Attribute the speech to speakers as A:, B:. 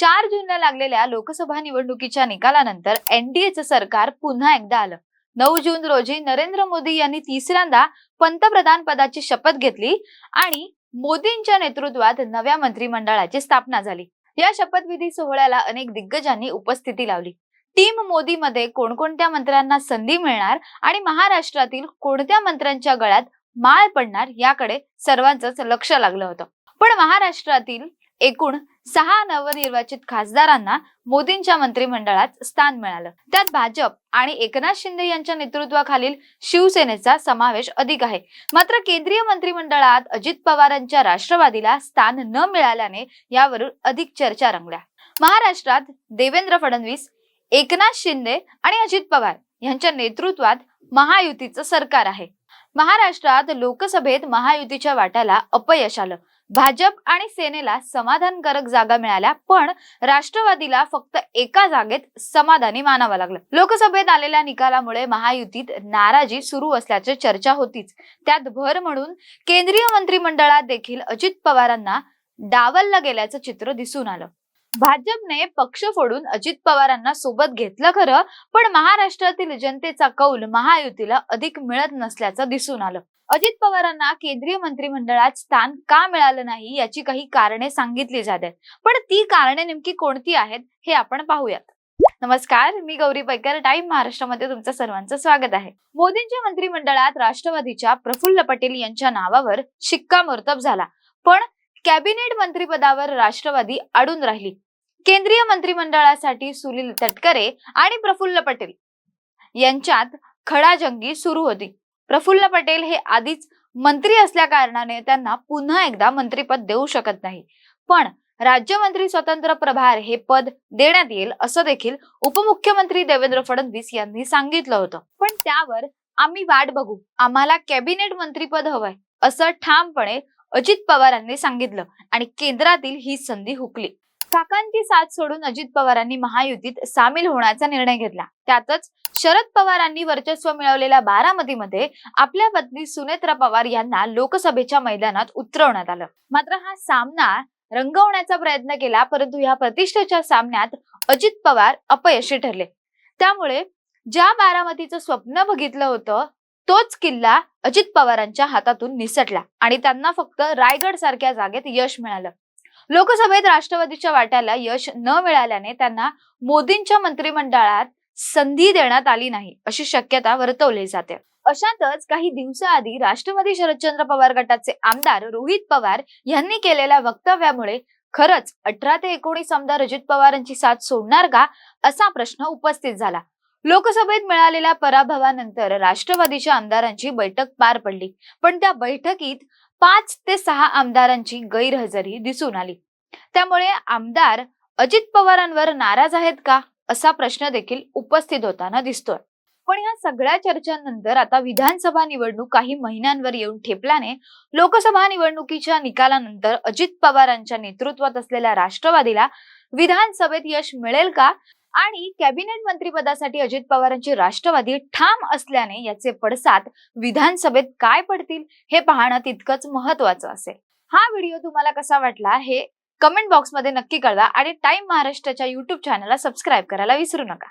A: चार जूनला लागलेल्या लोकसभा निवडणुकीच्या निकालानंतर एनडीएचं सरकार पुन्हा एकदा आलं. नऊ जून रोजी नरेंद्र मोदी यांनी तिसऱ्यांदा पंतप्रधान पदाची शपथ घेतली आणि मोदींच्या नेतृत्वात नव्या मंत्रिमंडळाची स्थापना झाली. या शपथविधी सोहळ्याला अनेक दिग्गजांनी उपस्थिती लावली. टीम मोदीमध्ये कोणकोणत्या मंत्र्यांना संधी मिळणार आणि महाराष्ट्रातील कोणत्या मंत्र्यांच्या गळ्यात माळ पडणार याकडे सर्वांचंच लक्ष लागलं होतं. पण महाराष्ट्रातील एकूण सहा नवनिर्वाचित खासदारांना मोदींच्या मंत्रिमंडळात स्थान मिळालं. त्यात भाजप आणि एकनाथ शिंदे यांच्या नेतृत्वाखालील शिवसेनेचा समावेश अधिक आहे. मात्र केंद्रीय मंत्रिमंडळात अजित पवारांच्या राष्ट्रवादीला स्थान न मिळाल्याने यावरून अधिक चर्चा रंगल्या. महाराष्ट्रात देवेंद्र फडणवीस एकनाथ शिंदे आणि अजित पवार यांच्या नेतृत्वात महायुतीचं सरकार आहे. महाराष्ट्रात लोकसभेत महायुतीच्या वाट्याला अपयश आलं. भाजप आणि सेनेला समाधानकारक जागा मिळाल्या पण राष्ट्रवादीला फक्त एका जागेत समाधानी मानावं लागलं. लोकसभेत आलेल्या निकालामुळे महायुतीत नाराजी सुरू असल्याची चर्चा होतीच. त्यात भर म्हणून केंद्रीय मंत्रिमंडळात देखील अजित पवारांना डावललं गेल्याचं चित्र दिसून आलं. भाजपने पक्ष फोडून अजित पवारांना सोबत घेतलं खरं पण महाराष्ट्रातील जनतेचा कौल महायुतीला अधिक मिळत नसल्याचं दिसून आलं. अजित पवारांना केंद्रीय मंत्रिमंडळात स्थान का मिळालं नाही याची काही कारणे सांगितली जात आहेत पण ती कारणे नेमकी कोणती आहेत हे आपण पाहूयात. नमस्कार मी गौरी पैकर टाइम महाराष्ट्रामध्ये तुमचं सर्वांचं स्वागत आहे. मोदींच्या मंत्रिमंडळात राष्ट्रवादीच्या प्रफुल्ल पटेल यांच्या नावावर शिक्कामोर्तब झाला. पण कॅबिनेट मंत्रीपदावर राष्ट्रवादी अडून राहिली. केंद्रीय मंत्रिमंडळासाठी सुनील तटकरे आणि प्रफुल्ल पटेल. यांच्यात खडाजंगी सुरू होती. प्रफुल्ल पटेल हे आधीच मंत्री असल्या कारणाने त्यांना पुन्हा एकदा मंत्रीपद देऊ शकत नाही. पण राज्यमंत्री स्वतंत्र प्रभार हे पद देण्यात येईल असं देखील उपमुख्यमंत्री देवेंद्र फडणवीस यांनी सांगितलं होतं. पण त्यावर आम्ही वाट बघू. आम्हाला कॅबिनेट मंत्रीपद हवंय असं ठामपणे अजित पवारांनी सांगितलं आणि केंद्रातील ही संधी हुकली. काकांची साथ सोडून अजित पवारांनी महायुतीत सामील होण्याचा निर्णय घेतला. त्यातच शरद पवारांनी वर्चस्व मिळवलेल्या बारामतीमध्ये आपल्या पत्नी सुनेत्रा पवार यांना लोकसभेच्या मैदानात उतरवण्यात आलं. मात्र हा सामना रंगवण्याचा प्रयत्न केला परंतु या प्रतिष्ठेच्या सामन्यात अजित पवार अपयशी ठरले. त्यामुळे ज्या बारामतीचं स्वप्न बघितलं होतं तोच किल्ला अजित पवारांच्या हातातून निसटला आणि त्यांना फक्त रायगड सारख्या जागेत यश मिळालं. लोकसभेत राष्ट्रवादीच्या वाट्याला यश न मिळाल्याने त्यांना मोदींच्या मंत्रिमंडळात संधी देण्यात आली नाही अशी शक्यता वर्तवली जाते. अशातच काही दिवसाआधी राष्ट्रवादी शरदचंद्र पवार गटाचे आमदार रोहित पवार यांनी केलेल्या वक्तव्यामुळे खरंच अठरा ते एकोणीस आमदार अजित पवारांची साथ सोडणार का असा प्रश्न उपस्थित झाला. लोकसभेत मिळालेल्या पराभवानंतर राष्ट्रवादीच्या आमदारांची बैठक पार पडली. पण त्या बैठकीत पाच ते सहा आमदारांची गैरहजेरी दिसून आली. त्यामुळे आमदार अजित पवारांवर नाराज आहेत का? असा प्रश्न देखील उपस्थित होताना दिसतोय. पण या सगळ्या चर्चांनंतर आता विधानसभा निवडणूक काही महिन्यांवर येऊन ठेपल्याने लोकसभा निवडणुकीच्या निकालानंतर अजित पवारांच्या नेतृत्वात असलेल्या राष्ट्रवादीला विधानसभेत यश मिळेल का? आणि कॅबिनेट मंत्रीपदासाठी अजित पवारांची राष्ट्रवादी ठाम असल्याने याचे पडसाद विधानसभेत काय पडतील हे पाहणं तितकंच महत्वाचं असेल. हा व्हिडिओ तुम्हाला कसा वाटला हे कमेंट बॉक्समध्ये नक्की कळवा आणि टाइम महाराष्ट्राच्या युट्यूब चॅनलला सबस्क्राईब करायला विसरू नका.